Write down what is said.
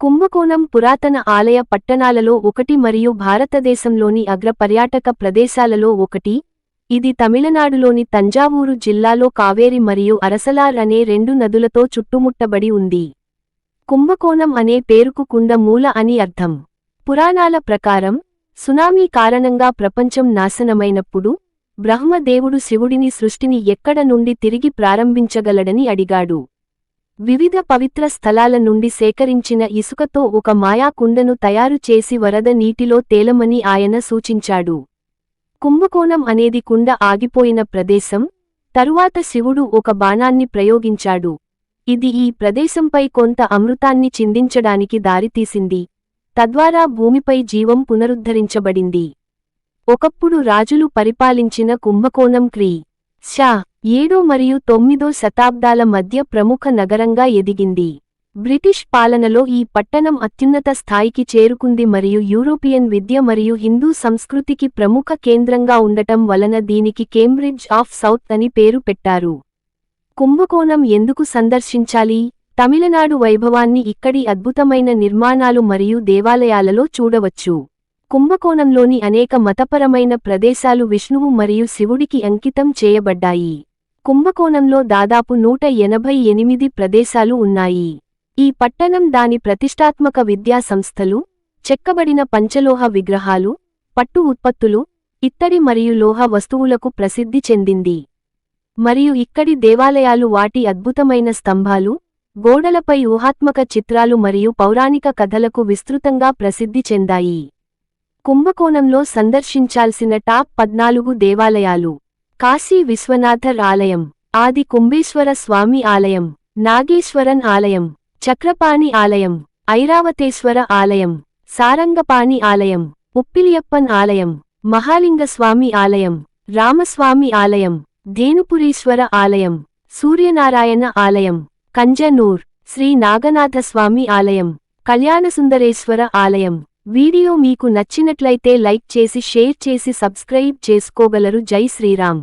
కుంభకోణం పురాతన ఆలయ పట్టణాలలో ఒకటి మరియు భారతదేశంలోని అగ్ర పర్యాటక ప్రదేశాలలో ఒకటి. ఇది తమిళనాడులోని తంజావూరు జిల్లాలో కావేరి మరియు అరసలార్ అనే రెండు నదులతో చుట్టుముట్టబడి ఉంది. కుంభకోణం అనే పేరుకు కుండ మూల అని అర్థం. పురాణాల ప్రకారం సునామీ కారణంగా ప్రపంచం నాశనమైనప్పుడు బ్రహ్మదేవుడు శివుడిని సృష్టిని ఎక్కడ నుండి తిరిగి ప్రారంభించగలడని అడిగాడు. వివిధ పవిత్ర స్థలాల నుండి సేకరించిన ఇసుకతో ఒక మాయా కుండను తయారు చేసి వరద నీటిలో తేలమని ఆయన సూచించాడు. కుంభకోణం అనేది కుండ ఆగిపోయిన ప్రదేశం. తరువాత శివుడు ఒక బాణాన్ని ప్రయోగించాడు. ఇది ఈ ప్రదేశంపై కొంత అమృతాన్ని చిందించడానికి దారితీసింది. తద్వారా భూమిపై జీవం పునరుద్ధరించబడింది. ఒకప్పుడు రాజులు పరిపాలించిన కుంభకోణం క్రీ. షా ఏడో మరియు తొమ్మిదో శతాబ్దాల మధ్య ప్రముఖ నగరంగా ఎదిగింది. బ్రిటిష్ పాలనలో ఈ పట్టణం అత్యున్నత స్థాయికి చేరుకుంది మరియు యూరోపియన్ విద్య మరియు హిందూ సంస్కృతికి ప్రముఖ కేంద్రంగా ఉండటం వలన దీనికి కేంబ్రిడ్జ్ ఆఫ్ సౌత్ అని పేరు పెట్టారు. కుంభకోణం ఎందుకు సందర్శించాలి? తమిళనాడు వైభవాన్ని ఇక్కడి అద్భుతమైన నిర్మాణాలు మరియు దేవాలయాలలో చూడవచ్చు. కుంభకోణంలోని అనేక మతపరమైన ప్రదేశాలు విష్ణువు మరియు శివుడికి అంకితం చేయబడ్డాయి. కుంభకోణంలో దాదాపు నూట ఎనభై ఎనిమిది ప్రదేశాలు ఉన్నాయి. ఈ పట్టణం దాని ప్రతిష్టాత్మక విద్యా సంస్థలు చెక్కబడిన పంచలోహ విగ్రహాలు పట్టు ఉత్పత్తులు ఇత్తడి మరియు లోహ వస్తువులకు ప్రసిద్ధి చెందింది. మరియు ఇక్కడి దేవాలయాలు వాటి అద్భుతమైన స్తంభాలు గోడలపై ఊహాత్మక చిత్రాలు మరియు పౌరాణిక కథలకు విస్తృతంగా ప్రసిద్ధి చెందాయి. కుంభకోణంలో సందర్శించాల్సిన టాప్ పద్నాలుగు దేవాలయాలు. కాశీ విశ్వనాథర్ ఆలయం ఆది కుంభేశ్వర స్వామి ఆలయం నాగేశ్వరన్ ఆలయం చక్రపాణి ఆలయం ఐరావతేశ్వర ఆలయం సారంగపాణి ఆలయం ఉప్పిలియప్పన్ ఆలయం మహాలింగస్వామి ఆలయం రామస్వామి ఆలయం ధేనుపురీశ్వర ఆలయం సూర్యనారాయణ ఆలయం కంజనూర్ శ్రీ నాగనాథస్వామి ఆలయం కళ్యాణసుందరేశ్వర ఆలయం వీడియో మీకు నచ్చినట్లయితే లైక్ చేసి షేర్ చేసి సబ్స్క్రైబ్ చేసుకోగలరు. జై శ్రీరామ్.